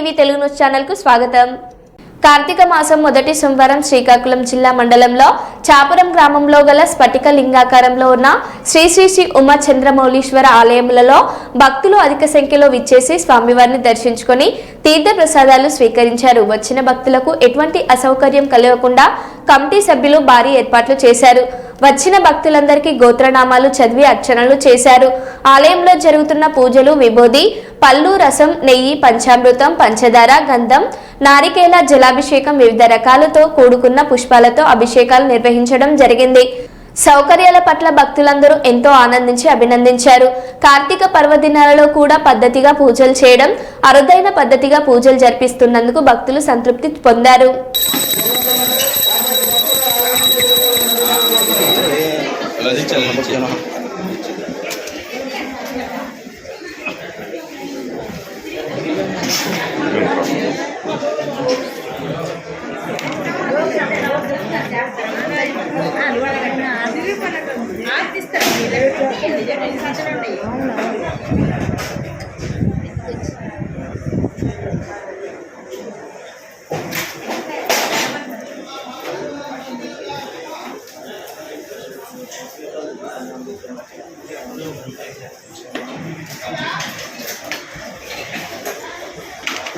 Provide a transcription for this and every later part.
TV Telugu news ఛానల్కు స్వాగతం. కార్తీక మాసం మొదటి సోమవారం శ్రీకాకుళం జిల్లా మండలంలో చాపురం గ్రామంలో గల స్ఫటిక లింగాకారంలో ఉన్న శ్రీ శ్రీ శ్రీ ఉమా చంద్రమౌళీశ్వర ఆలయములలో భక్తులు అధిక సంఖ్యలో విచ్చేసి స్వామివారిని దర్శించుకొని తీర్థ ప్రసాదాలు స్వీకరించారు. వచ్చిన భక్తులకు ఎటువంటి అసౌకర్యం కలగకుండా కమిటీ సభ్యులు భారీ ఏర్పాట్లు చేశారు. వచ్చిన భక్తులందరికీ గోత్రనామాలు చదివి అర్చనలు చేశారు. ఆలయంలో జరుగుతున్న పూజలు విభూది పళ్ళు రసం నెయ్యి పంచామృతం పంచదార గంధం నారికేల జలాభిషేకం వివిధ రకాలతో కూడుకున్న పుష్పాలతో అభిషేకాలు నిర్వహించడం జరిగింది. సౌకర్యాల పట్ల భక్తులందరూ ఎంతో ఆనందించి అభినందించారు. కార్తీక పర్వదినాలలో కూడా పద్ధతిగా పూజలు చేయడం అరుదైన పద్ధతిగా పూజలు జరిపిస్తున్నందుకు భక్తులు సంతృప్తి పొందారు. ఆర్టిస్ట్ నిజమే సంచలనం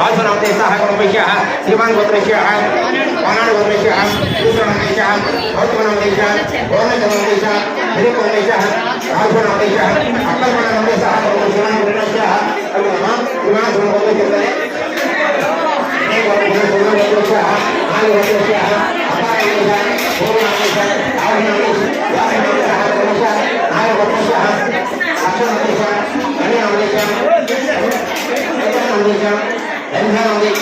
राजवरावदेशाः कुटुम्बैक्यः श्रीमान् गोत्रैक्यः पानाड् गोत्रैक्यः सूत्रनवदेशः भौतमनवदेशः गोमेशनवदेशः हिरेकोदेशः राजवरावदेशः अक्कलमणनवदेशः श्रीमान् गोत्रैक्यः श्रीमान् गोत्रैक्यः Thank you. 人山人海，人山，人。